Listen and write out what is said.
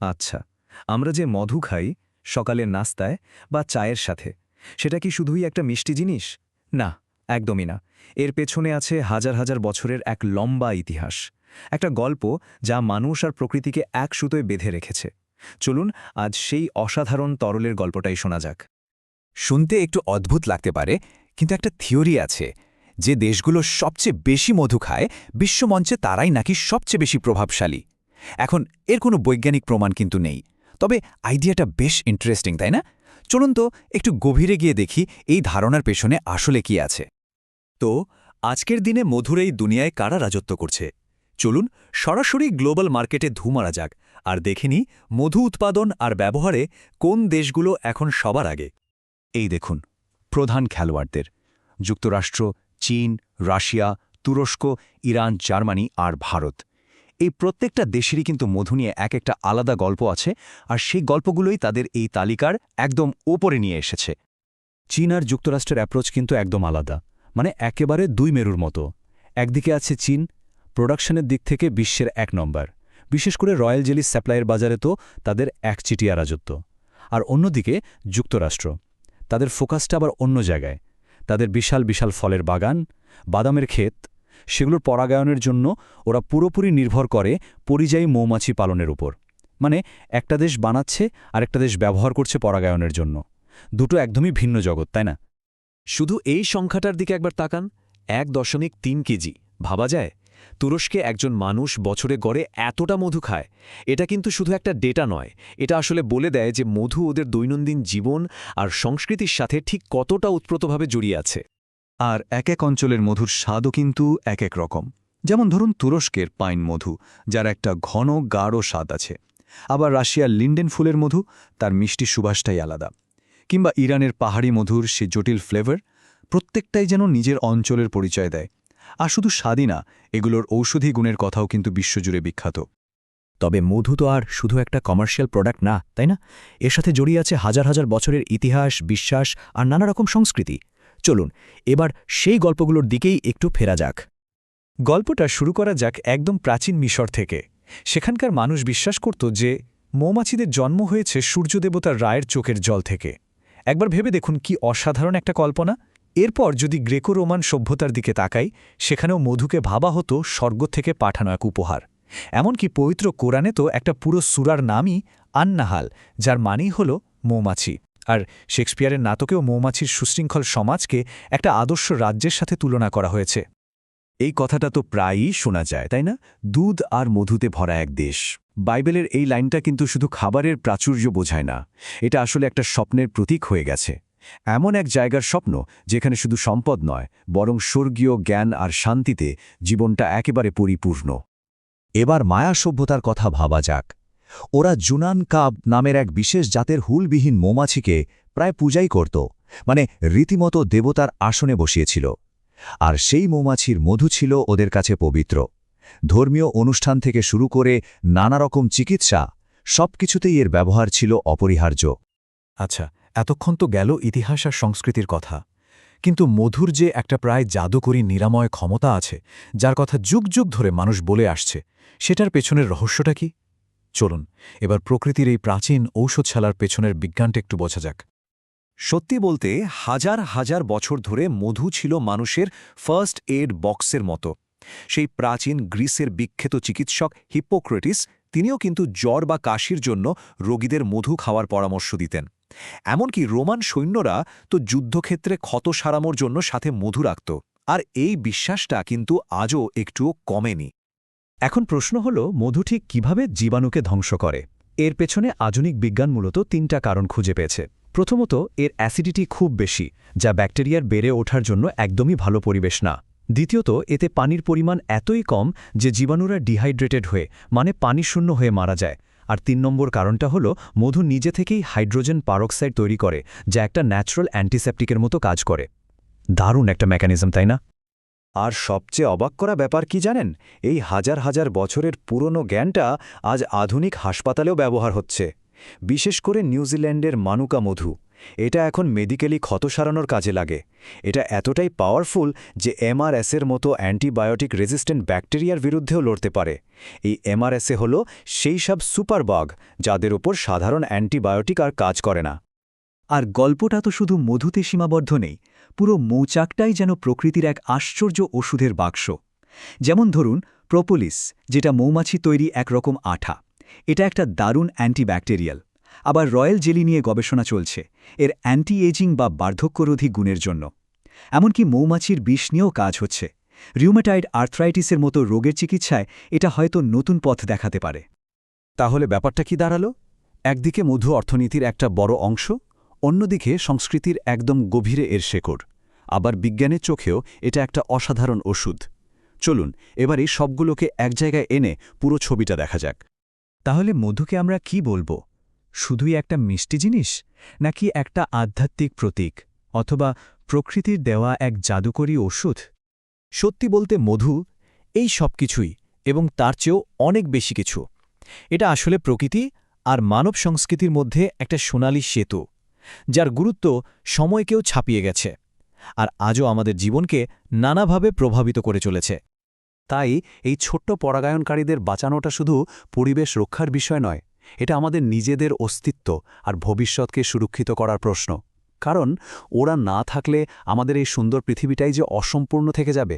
আচ্ছা আমরা যে মধু খাই সকালের নাস্তায় বা চায়ের সাথে, সেটা কি শুধুই একটা মিষ্টি জিনিস? না, একদমই না। এর পেছনে আছে হাজার হাজার বছরের এক লম্বা ইতিহাস। একটা গল্প যা মানুষ আর প্রকৃতিকে এক সুতোয় বেঁধে রেখেছে। চলুন আজ সেই অসাধারণ তরলের গল্পটাই শোনা যাক। শুনতে একটু অদ্ভুত লাগতে পারে, কিন্তু একটা থিওরি আছে। যে দেশগুলো সবচেয়ে বেশি মধু খায়, বিশ্বমঞ্চে তারাই নাকি সবচেয়ে বেশি প্রভাবশালী। এখন এর কোনো বৈজ্ঞানিক প্রমাণ কিন্তু নেই। তবে আইডিয়াটা বেশ ইন্টারেস্টিং তাই না? চলুন তো একটু গভীরে গিয়ে দেখি এই ধারণার পেছনে আসলে কি আছে। তো, আজকের দিনে মধুর এই দুনিয়ায় কারা রাজত্ব করছে? চলুন সরাসরি গ্লোবাল মার্কেটে ধু মারা যাক আর দেখেনি মধু উৎপাদন আর ব্যবহারে কোন দেশগুলো এখন সবার আগে। এই দেখুন, প্রধান খেলোয়াড়দের। যুক্তরাষ্ট্র, চীন, রাশিয়া, তুরস্ক, ইরান, জার্মানি আর ভারত। এই প্রত্যেকটা দেশেরই কিন্তু মধু নিয়ে এক একটা আলাদা গল্প আছে, আর সেই গল্পগুলোই তাদের এই তালিকার একদম ওপরে নিয়ে এসেছে। চীন আর যুক্তরাষ্ট্রের অ্যাপ্রোচ কিন্তু একদম আলাদা মানে একেবারে দুই মেরুর মতো। একদিকে আছে চীন প্রোডাকশনের দিক থেকে বিশ্বের এক নম্বর। বিশেষ করে রয়্যাল জেলি সাপ্লাইয়ের বাজারে তো তাদের একচিটিয়া রাজত্ব। আর অন্যদিকে যুক্তরাষ্ট্র, তাদের ফোকাসটা আবার অন্য জায়গায়। তাদের বিশাল বিশাল ফলের বাগান, বাদামের ক্ষেত সেগুলোর পরাগায়নের জন্য ওরা পুরোপুরি নির্ভর করে পরিযায়ী মৌমাছি পালনের উপর। মানে একটা দেশ বানাচ্ছে আর একটা দেশ ব্যবহার করছে পরাগায়নের জন্য। দুটো একদমই ভিন্ন জগৎ, তাই না? শুধু এই সংখ্যাটার দিকে একবার তাকান। এক দশমিক তিন কেজি, ভাবা যায়? তুরস্কে একজন মানুষ বছরে গড়ে এতটা মধু খায়। এটা কিন্তু শুধু একটা ডেটা নয়। এটা আসলে বলে দেয় যে মধু ওদের দৈনন্দিন জীবন আর সংস্কৃতির সাথে ঠিক কতটা উৎপ্রতভাবে জড়িয়ে আছে। আর এক এক অঞ্চলের মধুর স্বাদও কিন্তু এক এক রকম। যেমন ধরুন তুরস্কের পাইন মধু, যার একটা ঘন, গাঢ় স্বাদ আছে। আবার রাশিয়ার লিন্ডেন ফুলের মধু, তার মিষ্টি সুবাসটাই আলাদা। কিংবা ইরানের পাহাড়ি মধুর সে জটিল ফ্লেভার, প্রত্যেকটাই যেন নিজের অঞ্চলের পরিচয় দেয়। আর শুধু স্বাদই না, এগুলোর ঔষধি গুণের কথাও কিন্তু বিশ্বজুড়ে বিখ্যাত। তবে মধু তো আর শুধু একটা কমার্শিয়াল প্রোডাক্ট না, তাই না? এর সাথে জড়িয়ে আছে হাজার হাজার বছরের ইতিহাস, বিশ্বাস আর নানা রকম সংস্কৃতি। চলুন, এবার সেই গল্পগুলোর দিকেই একটু ফেরা যাক। গল্পটা শুরু করা যাক একদম প্রাচীন মিশর থেকে। সেখানকার মানুষ বিশ্বাস করত যে, মৌমাছিদের জন্ম হয়েছে সূর্যদেবতার রায়ের চোখের জল থেকে। একবার ভেবে দেখুন কি অসাধারণ একটা কল্পনা। এরপর যদি গ্রেকো রোমান সভ্যতার দিকে তাকাই, সেখানেও মধুকে ভাবা হতো স্বর্গ থেকে পাঠানো এক উপহার। এমনকি পবিত্র কোরআনে তো একটা পুরো সুরার নামই আন্নাহাল, যার মানেই হল মৌমাছি। আর শেক্সপিয়ারের নাটকেও মৌমাছির সুশৃঙ্খল সমাজকে একটা আদর্শ রাজ্যের সাথে তুলনা করা হয়েছে। এই কথাটা তো প্রায়ই শোনা যায়, তাই না? দুধ আর মধুতে ভরা এক দেশ। বাইবেলের এই লাইনটা কিন্তু শুধু খাবারের প্রাচুর্য বোঝায় না, এটা আসলে একটা স্বপ্নের প্রতীক হয়ে গেছে। এমন এক জায়গার স্বপ্ন, যেখানে শুধু সম্পদ নয়, বরং স্বর্গীয় জ্ঞান আর শান্তিতে জীবনটা একেবারে পরিপূর্ণ। এবার মায়া সভ্যতার কথা ভাবা যাক। ওরা জুনান কাব নামের এক বিশেষ জাতের হুলবিহীন মৌমাছিকে প্রায় পূজাই করত মানে রীতিমতো দেবতার আসনে বসিয়েছিল। আর সেই মৌমাছির মধু ছিল ওদের কাছে পবিত্র। ধর্মীয় অনুষ্ঠান থেকে শুরু করে নানা রকম চিকিৎসা, সবকিছুতেই এর ব্যবহার ছিল অপরিহার্য। আচ্ছা এতক্ষণ তো গেল ইতিহাস আর সংস্কৃতির কথা। কিন্তু মধুর যে একটা প্রায় জাদুকরী নিরাময় ক্ষমতা আছে, যার কথা যুগ যুগ ধরে মানুষ বলে আসছে, সেটার পেছনের রহস্যটা কি? চলুন, এবার প্রকৃতির এই প্রাচীন ঔষধশালার পেছনের বিজ্ঞানটা একটু বোঝা যাক। সত্যি বলতে, হাজার হাজার বছর ধরে মধু ছিল মানুষের ফার্স্ট এড বক্সের মতো। সেই প্রাচীন গ্রিসের বিখ্যাত চিকিৎসক হিপোক্রেটিস, তিনিও কিন্তু জ্বর বা কাশির জন্য রোগীদের মধু খাওয়ার পরামর্শ দিতেন। এমনকি রোমান সৈন্যরা তো যুদ্ধক্ষেত্রে ক্ষত সারানোর জন্য সাথে মধু রাখত। আর এই বিশ্বাসটা কিন্তু আজও একটুও কমেনি। এখন প্রশ্ন হল, মধু ঠিক কীভাবে জীবাণুকে ধ্বংস করে? এর পেছনে আধুনিক বিজ্ঞান মূলত তিনটা কারণ খুঁজে পেয়েছে। প্রথমত, এর অ্যাসিডিটি খুব বেশি, যা ব্যাকটেরিয়ার বেড়ে ওঠার জন্য একদমই ভালো পরিবেশ না। দ্বিতীয়ত, এতে পানির পরিমাণ এতই কম যে জীবাণুরা ডিহাইড্রেটেড হয়ে মানে পানিশূন্য হয়ে মারা যায়। আর তিন নম্বর কারণটা হলো, মধু নিজে থেকেই হাইড্রোজেন পারক্সাইড তৈরি করে, যা একটা ন্যাচারাল অ্যান্টিসেপটিকের মতো কাজ করে। দারুণ একটা মেকানিজম, তাই না? আর সবচেয়ে অবাক করা ব্যাপার কি জানেন? এই হাজার হাজার বছরের পুরনো জ্ঞানটা আজ আধুনিক হাসপাতালেও ব্যবহার হচ্ছে। বিশেষ করে নিউজিল্যান্ডের মানুকা মধু। এটা এখন মেডিকেলি ক্ষত সারানোর কাজে লাগে। এটা এতটাই পাওয়ারফুল যে এমআরএসের মতো অ্যান্টিবায়োটিক রেজিস্ট্যান্ট ব্যাকটেরিয়ার বিরুদ্ধেও লড়তে পারে। এই এমআরএসএ হল সেই সব সুপারবাগ, যাদের উপর সাধারণ অ্যান্টিবায়োটিক আর কাজ করে না। আর গল্পটা তো শুধু মধুতে সীমাবদ্ধ নেই, পুরো মৌচাকটাই যেন প্রকৃতির এক আশ্চর্য ওষুধের বাক্স। যেমন ধরুন প্রোপোলিস যেটা মৌমাছি তৈরি একরকম আঠা। এটা একটা দারুণ অ্যান্টিব্যাকটেরিয়াল। আবার রয়্যাল জেলি নিয়ে গবেষণা চলছে, এর অ্যান্টি এজিং বা বার্ধক্যরোধী গুণের জন্য। এমনকি মৌমাছির বিষ নিয়েও কাজ হচ্ছে। রিউমেটাইড আর্থ্রাইটিসের মতো রোগের চিকিৎসায় এটা হয়তো নতুন পথ দেখাতে পারে। তাহলে ব্যাপারটা কি দাঁড়াল? একদিকে মধু অর্থনীতির একটা বড় অংশ অন্যদিকে সংস্কৃতির একদম গভীরে এর শেকড়। আবার বিজ্ঞানের চোখেও এটা একটা অসাধারণ ওষুধ। চলুন, এবার এই সবগুলোকে এক জায়গায় এনে পুরো ছবিটা দেখা যাক। তাহলে মধুকে আমরা কি বলব? শুধুই একটা মিষ্টি জিনিস? নাকি একটা আধ্যাত্মিক প্রতীক? অথবা প্রকৃতির দেওয়া এক জাদুকরী ওষুধ? সত্যি বলতে মধু এই সব কিছুই এবং তার চেয়েও অনেক বেশি কিছু। এটা আসলে প্রকৃতি আর মানব সংস্কৃতির মধ্যে একটা সোনালি সেতু। যার গুরুত্ব সময়কেও ছাপিয়ে গেছে আর আজও আমাদের জীবনকে নানাভাবে প্রভাবিত করে চলেছে। তাই এই ছোট্ট পরাগায়নকারীদের বাঁচানোটা শুধু পরিবেশ রক্ষার বিষয় নয়, এটা আমাদের নিজেদের অস্তিত্ব আর ভবিষ্যৎকে সুরক্ষিত করার প্রশ্ন। কারণ ওরা না থাকলে আমাদের এই সুন্দর পৃথিবীটাই যে অসম্পূর্ণ থেকে যাবে।